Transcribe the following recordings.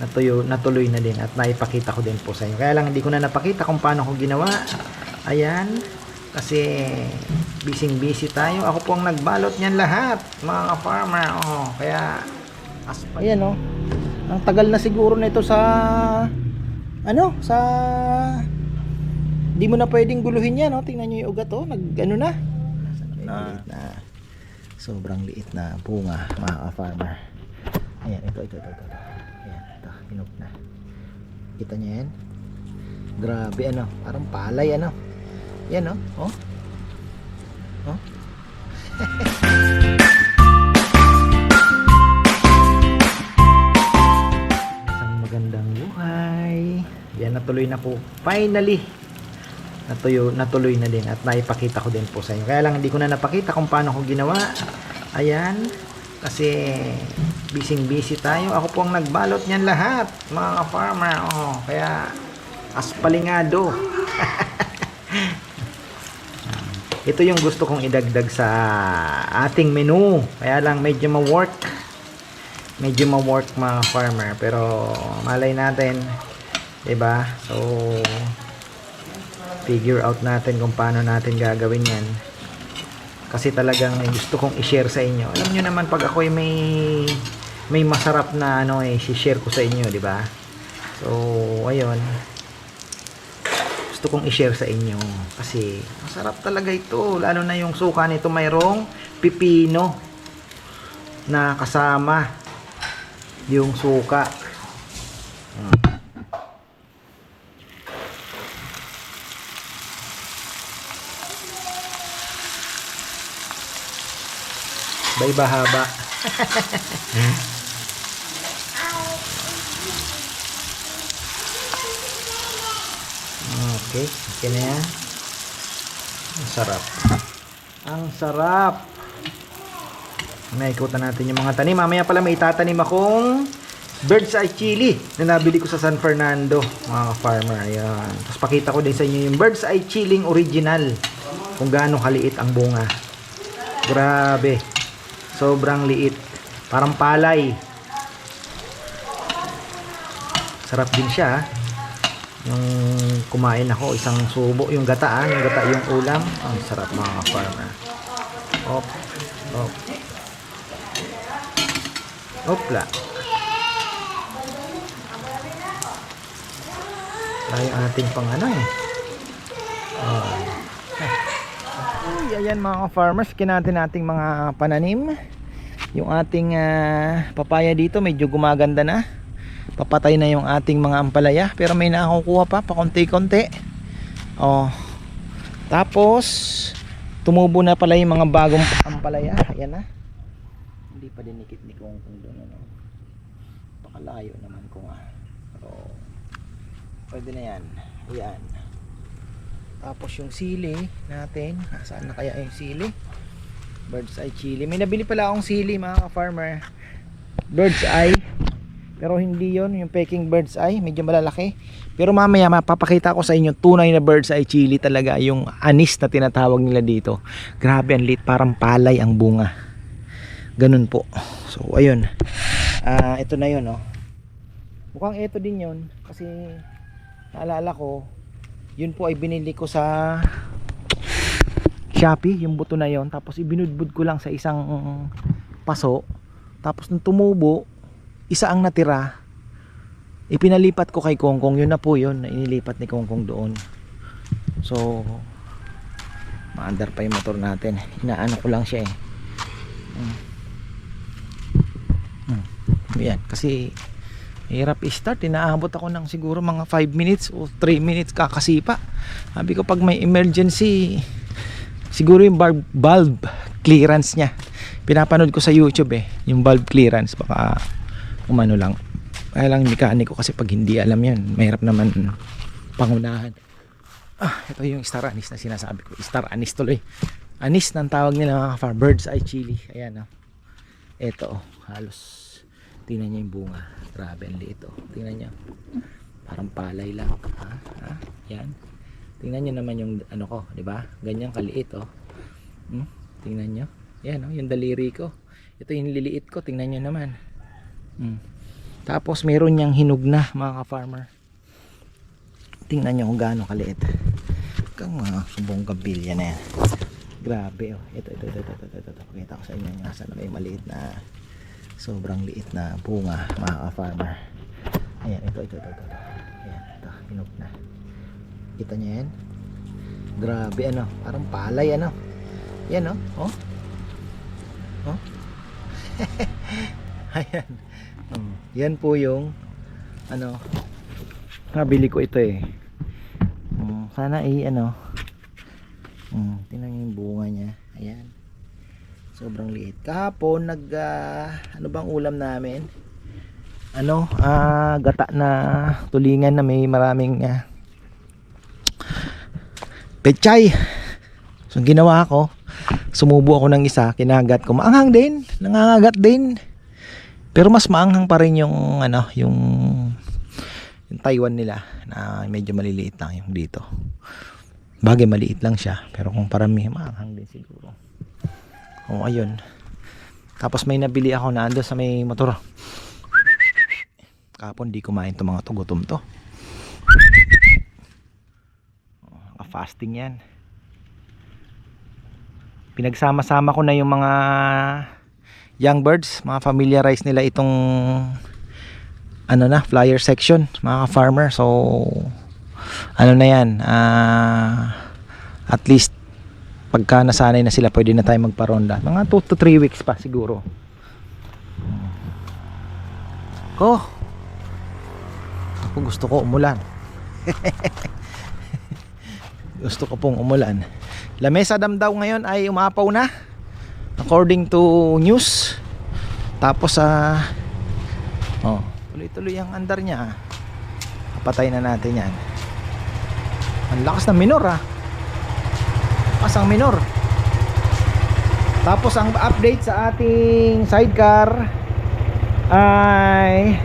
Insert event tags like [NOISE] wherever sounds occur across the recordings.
natuyo, natuloy na din at naipakita ko din po sa inyo. Kaya lang hindi ko na napakita kung paano ko ginawa. Ayan. Kasi busy busy tayo. Ako po ang nagbalot niyan lahat, mga farmer. Oh, kaya aspa. Ayan oh. Ang tagal na siguro nito sa ano, sa hindi mo na pwedeng guluhin yan, oh. Tingnan niyo yung ugat oh, nag ano na. Na, na sobrang liit na bunga, mga farmer. Ayan, ito, ito, ito, ito. ito. Hinog na. Kita niyo yan? Grabe, ano, parang palay, ano. Yan, oh. Oh. Oh. [LAUGHS] Isang magandang buhay. Yan, natuloy na po. Finally, natuyo, natuloy na din at naipakita ko din po sa inyo. Kaya lang hindi ko na napakita kung paano ko ginawa. Ayan. Kasi busy busy tayo. Ako po ang nagbalot niyan lahat, mga farmer. Oh, kaya aspalingado. [LAUGHS] Ito yung gusto kong idagdag sa ating menu. Kaya lang medyo ma-work. Medyo ma-work mga farmer. Pero malay natin. ba So, figure out natin kung paano natin gagawin yan. Kasi talagang gusto kong i-share sa inyo. Alam nyo naman pag ako ay may may masarap na ano eh, share ko sa inyo, 'di ba? So, ayun gusto kong i-share sa inyo kasi masarap talaga ito lalo na yung suka nito mayroong pipino na kasama yung suka Hmm. Bay bahaba. [LAUGHS] Okay, okay na yan. Ang sarap. Ang sarap. Naikutan natin yung mga tanim. Mamaya pala may itatanim akong bird's eye chili na nabili ko sa San Fernando, mga farmer. Ayan. Tapos pakita ko din sa inyo yung bird's eye chili original. Kung gaano kaliit ang bunga. Grabe. Sobrang liit. Parang palay. Sarap din siya. ah yung kumain ako isang subo yung gata ah, yung gata yung ulam. Ang sarap mga farmer op op. Opla. Tayo ang ating pang ano eh oh. Ay, ayan mga farmers kinantin nating mga pananim. Yung ating ah, papaya dito medyo gumaganda na papatay na yung ating mga ampalaya. Pero may nakukuha pa pa konti-konti oh. Tapos tumubo na pala yung mga bagong ampalaya. Ayan na. Hindi pa dinikit ni Kong Kong doon ano. Pakalayo naman ko nga. Pero pwede na yan. Ayan. Tapos yung sili natin. Saan na kaya yung sili? Bird's eye chili. May nabili pala akong sili mga farmer bird's eye pero hindi yon yung peking bird's eye medyo malalaki. Pero mamaya mapapakita ko sa inyo tunay na bird's eye chili talaga yung anis na tinatawag nila dito. Grabe ang lit parang palay ang bunga. Ganun po. So ayun. Ah, ito na yun oh. mukhang ito din yon kasi naalala ko yun po ay binili ko sa Shopee yung buto na yon tapos ibinudbud ko lang sa isang paso. Tapos nung tumubo isa ang natira ipinalipat ko kay Kongkong. Yun na po yun na inilipat ni Kongkong doon. So maandar pa yung motor natin. Inaano ko lang siya eh. Hmm. Hmm. yan kasi hirap i-start. Inaabot ako ng siguro mga 5 minutes o 3 minutes kakasipa. Sabi ko pag may emergency siguro yung bulb, bulb clearance nya pinapanood ko sa youtube eh yung bulb clearance. Baka umano lang. Kaya lang mekaniko kasi pag hindi alam yan mahirap naman pangunahan. Ah ito yung star anise na sinasabi ko. Star anise tuloy. Anis ng tawag nila mga farm birds eye chili. Ayan oh. ito oh, halos. Tingnan niyo yung bunga. Grabe ang liit oh. tingnan niyo parang palay lang ha? ha? yan tingnan niyo naman yung ano ko di ba? Ganyan kaliit oh. Hmm? tingnan niyo. Yan oh, yung daliri ko. Ito yung liliit ko. Tingnan niyo naman Tapos meron niyang hinog na mga ka-farmer. Tingnan niyo kung gaano kaliit. Kang mga subong gabilya na yan. Grabe oh. Ito, ito, ito, ito, ito, ito, ito. Pakita ko sa inyo yung nasa na may maliit na sobrang liit na bunga mga ka-farmer. Ayan, ito, ito, ito, ito. ito. Ayan, ito, hinog na. Kita niyo yan? Grabe ano, parang palay ano. Yan oh. Oh. Oh. [LAUGHS] Ayan. Mm. Yan po yung ano nabili ko ito eh. Mm, sana i ano. Mm, tingnan yung bunga niya. Ayan. Sobrang liit. Kahapon nag ah, ano bang ulam namin? Ano, ah gata na tulingan na may maraming ah, pechay. So ginawa ko, sumubo ako ng isa, kinagat ko. Maanghang din, nangangagat din. Pero mas maanghang pa rin yung ano, yung yung Taiwan nila na medyo maliliit lang yung dito. Bagay maliit lang siya, pero kung parami maanghang din siguro. O ayun. Tapos may nabili ako na ando sa may motor. Kapon di kumain to mga to, gutom to. Oh, fasting yan pinagsama-sama ko na yung mga young birds, mga familiarize nila itong ano na, flyer section, mga farmer. So ano na 'yan, ah at least pagka nasanay na sila, pwede na tayo magparonda. Mga 2 to 3 weeks pa siguro. Ko. Ako gusto ko umulan. [LAUGHS] gusto ko pong umulan. Lamesa Dam daw ngayon ay umapaw na according to news. Tapos sa oh, tuloy-tuloy ang andar niya. Kapatay na natin 'yan. Ang lakas ng minor ah. Lakas ang minor. Tapos ang update sa ating sidecar ay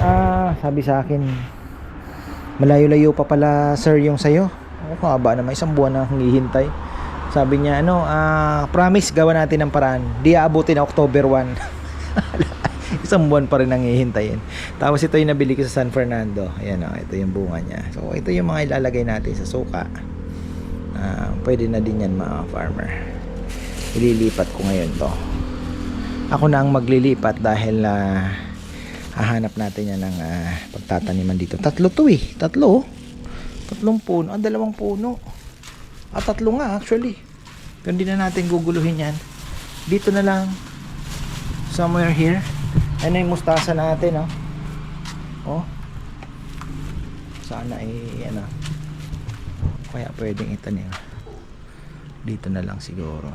ah, sabi sa akin malayo-layo pa pala sir yung sayo ako haba naman isang buwan na hihintay sabi niya ano ah, promise gawa natin ng paraan. Di aabutin na October 1 [LAUGHS] isang buwan pa rin ang hihintayin tapos ito yung nabili ko sa San Fernando. Ayan o ito yung bunga niya. So ito yung mga ilalagay natin sa suka. Ah, pwede na din yan mga farmer. Ililipat ko ngayon to. Ako na ang maglilipat dahil ah, hahanap natin yan ng ah, pagtataniman dito. Tatlo to eh. Tatlo oh. tatlong puno. Ah dalawang puno ah tatlo nga actually. Pero hindi na natin guguluhin yan. Dito na lang. Somewhere here. Ano yung mustasa natin oh oh. Sana eh ano kaya pwedeng itanim. Dito na lang siguro.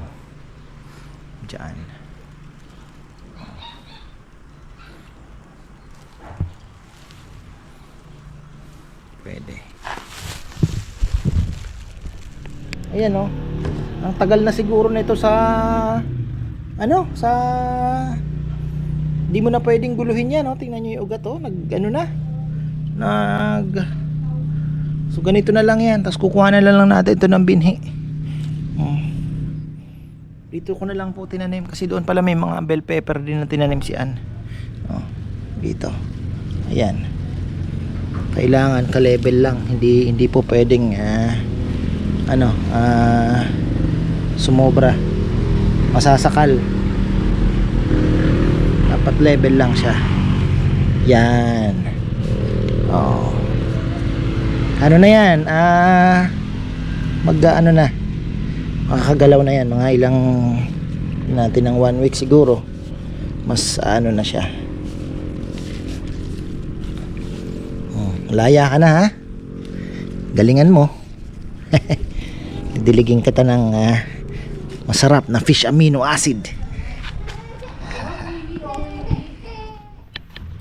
Dyan pwede ayan oh. Ang tagal na siguro nito sa ano sa di mo na pwedeng guluhin yan oh. tingnan nyo yung ugat oh. Nag ano na? Nag so ganito na lang yan. Tapos kukuha na lang natin ito ng binhi. Oh. dito ko na lang po tinanim kasi doon pala may mga bell pepper din na tinanim si Ann. Oh. dito. Ayan. Kailangan ka-level lang. Hindi hindi po pwedeng ah, ano ah, sumobra. Masasakal. Dapat level lang siya. Yan. Oh ano na yan? Ah mag ano na. Makakagalaw na yan. Mga ilang natin ng one week siguro. Mas ano na siya. Oh, laya ka na ha. Galingan mo. [LAUGHS] Diligin kita ng ah, masarap na fish amino acid.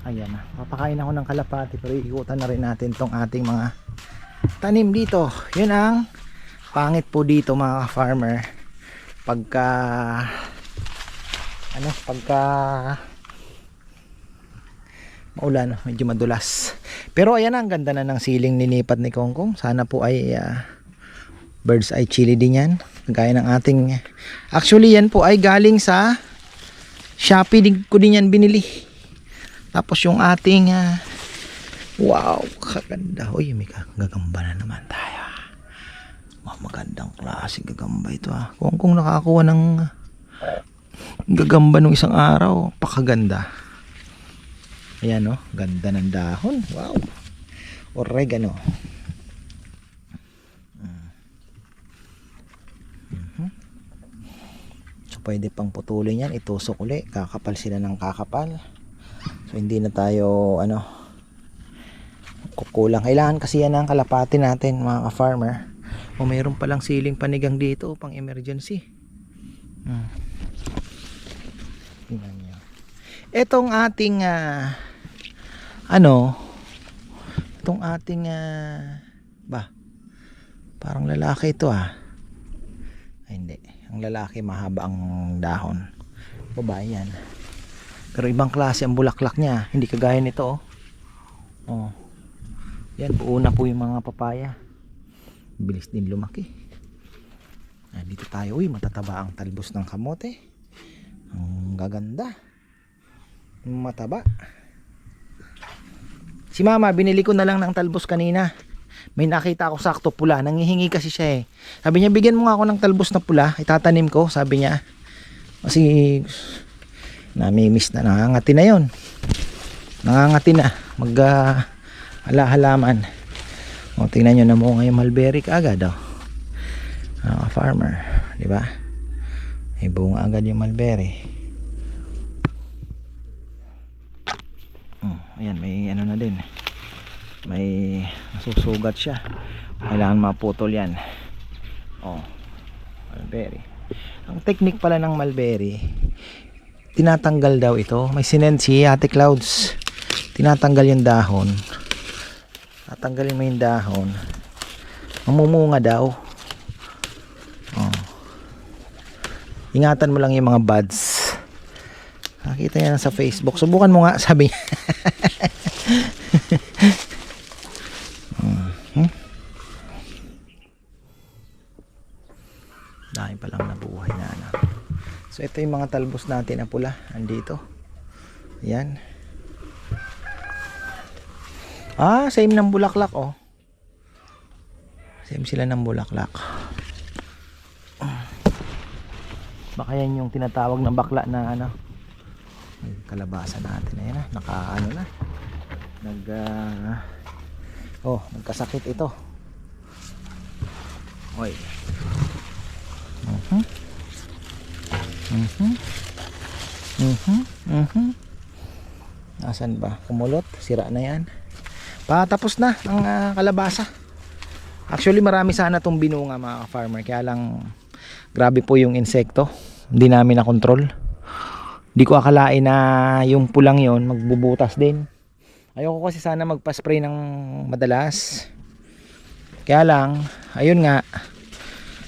Ayan na. Papakain ako ng kalapati pero iikutan na rin natin tong ating mga tanim dito. Yun ang pangit po dito mga farmer. Pagka ano, pagka maulan, medyo madulas. Pero ayan ang ganda na ng siling ninipat ni Kongkong. Sana po ay ah, bird's eye chili din yan. Gaya ng ating... Actually yan po ay galing sa Shopee din ko din yan binili. Tapos yung ating ah, wow, kaganda. Uy, may gagamba na naman tayo. Wow, magandang klase gagamba ito ah. Kung kung nakakuha ng gagamba nung isang araw, pakaganda. Ayan oh, ganda ng dahon. Wow. Oregano. Pwede pang putulin yan, itusok uli, kakapal sila ng kakapal. So hindi na tayo ano kukulang. Kailangan kasi yan ang kalapati natin mga ka-farmer. O mayroon palang siling panigang dito pang emergency. Hmm. Tingnan nyo. Itong ating ah, ano itong ating ah, ba parang lalaki ito ah. Ay, hindi. Ang lalaki mahaba ang dahon. Babae yan. Pero ibang klase ang bulaklak niya. Hindi kagaya nito oh. Oh. Yan, buo na po yung mga papaya. Bilis din lumaki. Ah, dito tayo. Uy, matataba ang talbos ng kamote. Ang gaganda. Mataba. Si mama, binili ko na lang ng talbos kanina. May nakita ako sakto pula. Nangihingi kasi siya eh. Sabi niya, bigyan mo nga ako ng talbos na pula. Itatanim ko, sabi niya. Kasi namimiss na. Nangangati na yon Nangangati na. Mag ah, hala-halaman. O, tingnan nyo na mo ngayon mulberry kaagad oh. Ah, farmer. Di ba? May bunga agad yung mulberry. Oh, ayan, may ano na din. May nasusugat siya. Kailangan maputol yan. Oh, mulberry. Ang technique pala ng mulberry, tinatanggal daw ito. May sinend si Ate Clouds. Tinatanggal yung dahon. Tatanggalin mo yung dahon. Mamumunga daw. Oh. Ingatan mo lang yung mga buds. Nakita niya sa Facebook. Subukan mo nga, sabi niya. [LAUGHS] Mhm. Dahil pa lang nabuhay na ano. Ito yung mga talbos natin na pula. Andito. Yan. Ah, same ng bulaklak oh. Same sila ng bulaklak. Baka yan yung tinatawag na bakla na ano. Kalabasa natin na yan ah. Naka ano na. Nag ah, Oh, nagkasakit ito. Oy. Mhm. Mhm. Mhm. Mhm. Nasaan ba? Kumulot, sira na 'yan. Patapos na ang ah, kalabasa. Actually, marami sana tong binunga mga farmer kaya lang grabe po yung insekto. Hindi namin na control. Hindi ko akalain na yung pulang 'yon magbubutas din. Ayoko kasi sana magpa-spray ng madalas. Kaya lang, ayun nga,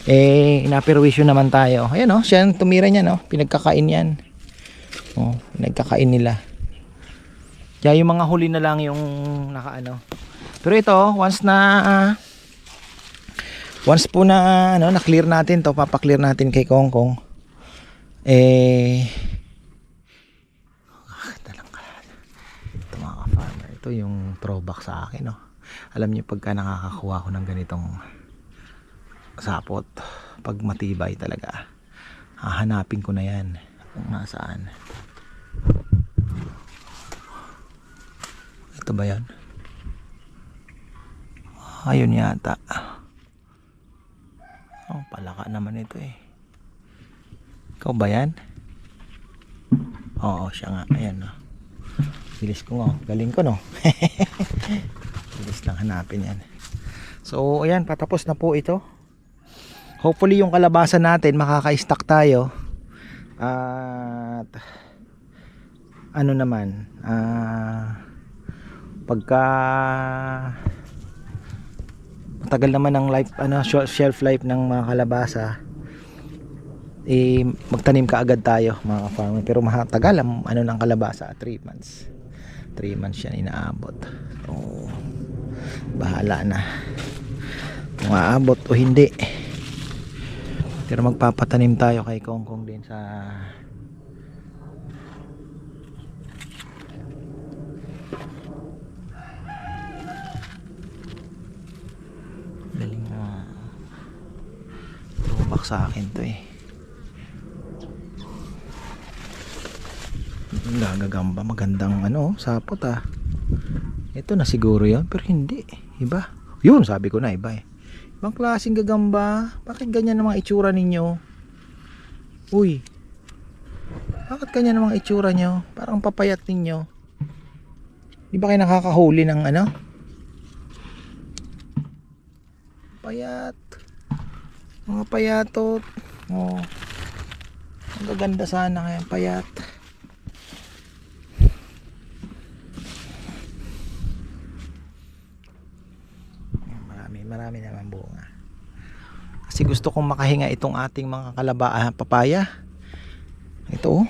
eh, inaperwisyo naman tayo. Ayan o, oh, siya tumira niya, no? Pinagkakain yan. Oh, pinagkakain nila. Kaya yung mga huli na lang yung nakaano. Pero ito, once na, ah, once po na, ano, na-clear natin to, papaklear natin kay Kong Kong. Eh, ka-farmer ito yung throwback sa akin no? alam niyo pagka nakakakuha ko ng ganitong sapot. Pag matibay talaga. Hahanapin ko na yan kung nasaan. Ito ba yan? Ayun yata. Oh palaka naman ito eh. Ikaw ba yan? Oo siya nga. Ayan no. Bilis ko nga. Galing ko no? [LAUGHS] Bilis lang hanapin yan. So ayan patapos na po ito hopefully yung kalabasa natin makaka-stack tayo. At ano naman ah pagka matagal naman ang life ano shel- shelf life ng mga kalabasa eh magtanim ka agad tayo mga farmer pero mahatagal ang ano ng kalabasa. 3 months. 3 months yan inaabot. So bahala na. Kung aabot o hindi pero magpapatanim tayo kay Kongkong din sa galing na. Tumak sa akin to eh. Gagagamba magandang ano sapot ah. Ito na siguro yon pero hindi. Iba. Yun sabi ko na iba eh. Ibang klaseng gagamba. Bakit ganyan ang mga itsura ninyo? Uy. Bakit ganyan ang mga itsura nyo? Parang papayat ninyo. Di ba kayo nakakahuli ng ano? Payat. Mga payatot. Oh. Ang gaganda sana kaya payat. Marami, marami naman bunga. Kasi gusto kong makahinga itong ating mga kalaba, ah, papaya. Ito oh.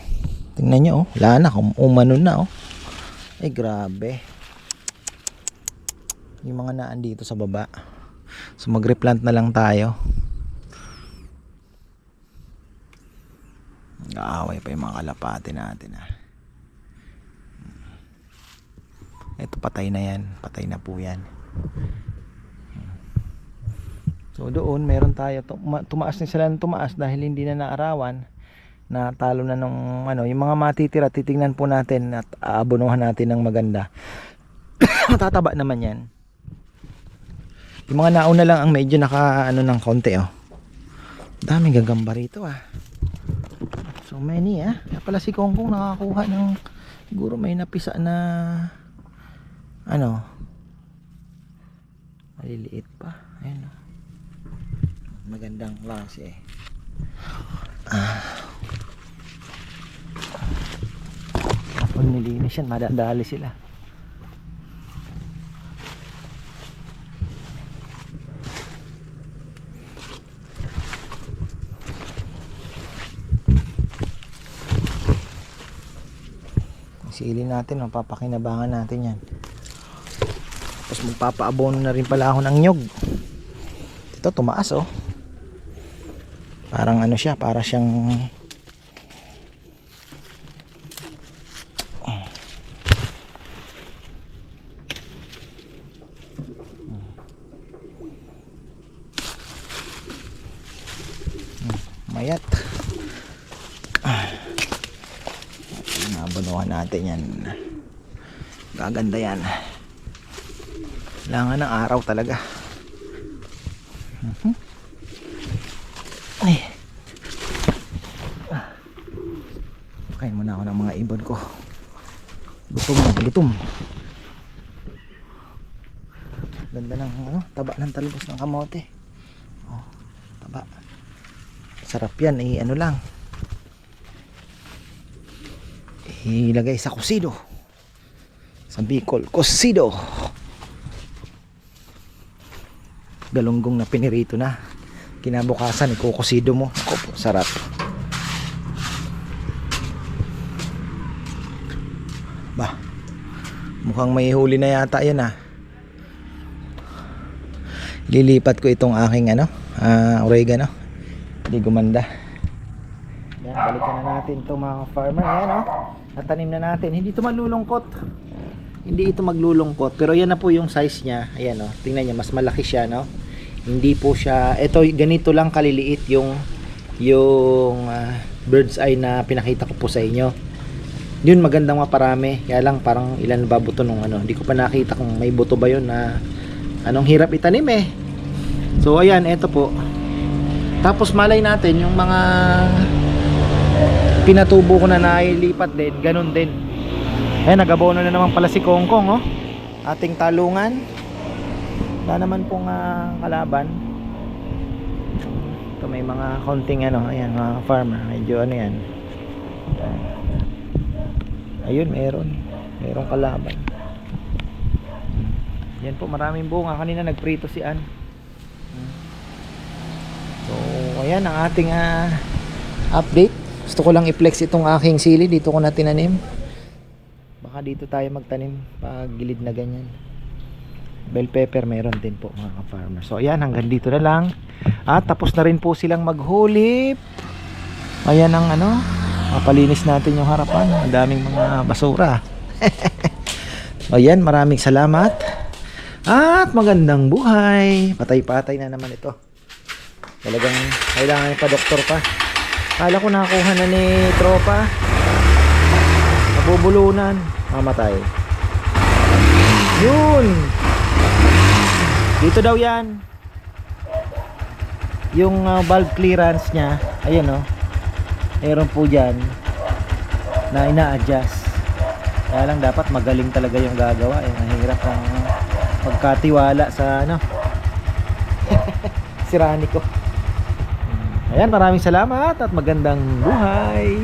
Tingnan nyo oh. Wala na, um- na oh. Ay grabe. Yung mga naan dito sa baba. So mag-replant na lang tayo. Nag-aaway pa yung mga kalapate natin ah. Ito patay na yan. Patay na po yan. So doon meron tayo tuma- tumaas na sila ng tumaas dahil hindi na naarawan na talo na nung ano yung mga matitira titingnan po natin at aabonohan natin ng maganda. [COUGHS] Matataba naman yan. Yung mga nauna lang ang medyo naka ano ng konti oh. Daming gagamba rito ah. So many ah. Kaya pala si Kongkong nakakuha ng siguro may napisa na ano maliliit pa. Ayun oh. Magandang klase eh. Ah. Pag nilinis yan, madadali sila. Sili natin, mapapakinabangan natin yan. Tapos magpapaabono na rin pala ako ng nyog. Ito, tumaas oh. Parang ano siya, para siyang mayat. Nabunuhan natin yan. Gaganda yan. Kailangan ng araw talaga. Mhm. Ay. Ah. Kain muna ako ng mga ibon ko. Gutom. Ganda ng ano, taba ng talbos ng kamote. Oh, taba. Sarap yan, eh, ano lang. Ilagay sa kusido. Sa Bicol, kusido. Galunggong na pinirito na. Kinabukasan, ikukusido mo. Ako po, sarap. Ba, mukhang may huli na yata yan ah. Lilipat ko itong aking ano, ah, oregano. Hindi gumanda. Yan, balikan na natin itong mga farmer. Ayan oh, natanim na natin. Hindi ito malulungkot. Hindi ito maglulungkot. Pero yan na po yung size niya. Ayan oh, tingnan niya, mas malaki siya no. Hindi po siya, ito ganito lang kaliliit yung yung ah, bird's eye na pinakita ko po sa inyo. Yun magandang maparami. Kaya lang parang ilan ba buto nung ano. Hindi ko pa nakita kung may buto ba yun na anong hirap itanim eh. So ayan, ito po. Tapos malay natin yung mga pinatubo ko na nailipat din, ganun din. Ayan, nagabono na naman pala si Kongkong, oh. Ating talungan. Wala naman pong ah, kalaban. Ito may mga konting ano, ayan, mga farmer. Medyo ano yan. Ayun, meron. Merong kalaban. Yan po, maraming bunga. Kanina nagprito si Ann. So, ayan ang ating ah, update. Gusto ko lang i-flex itong aking sili. Dito ko na tinanim. Baka dito tayo magtanim pag gilid na ganyan. Bell pepper meron din po mga ka-farmer. So, ayan. Hanggang dito na lang. At tapos na rin po silang maghulip. Ayan ang ano. Mapalinis natin yung harapan. Ang daming mga basura. [LAUGHS] ayan. Maraming salamat. At magandang buhay. Patay-patay na naman ito. Talagang kailangan pa doktor pa. Kala ko nakuha na ni tropa. Nabubulunan. Mamatay. Yun! Dito daw yan. Yung uh, valve clearance niya. Ayan o. Oh. Meron po dyan na ina-adjust. Kaya lang dapat magaling talaga yung gagawa. Eh, mahirap ng magkatiwala sa ano. [LAUGHS] Sirani ko. Ayan, maraming salamat at magandang buhay.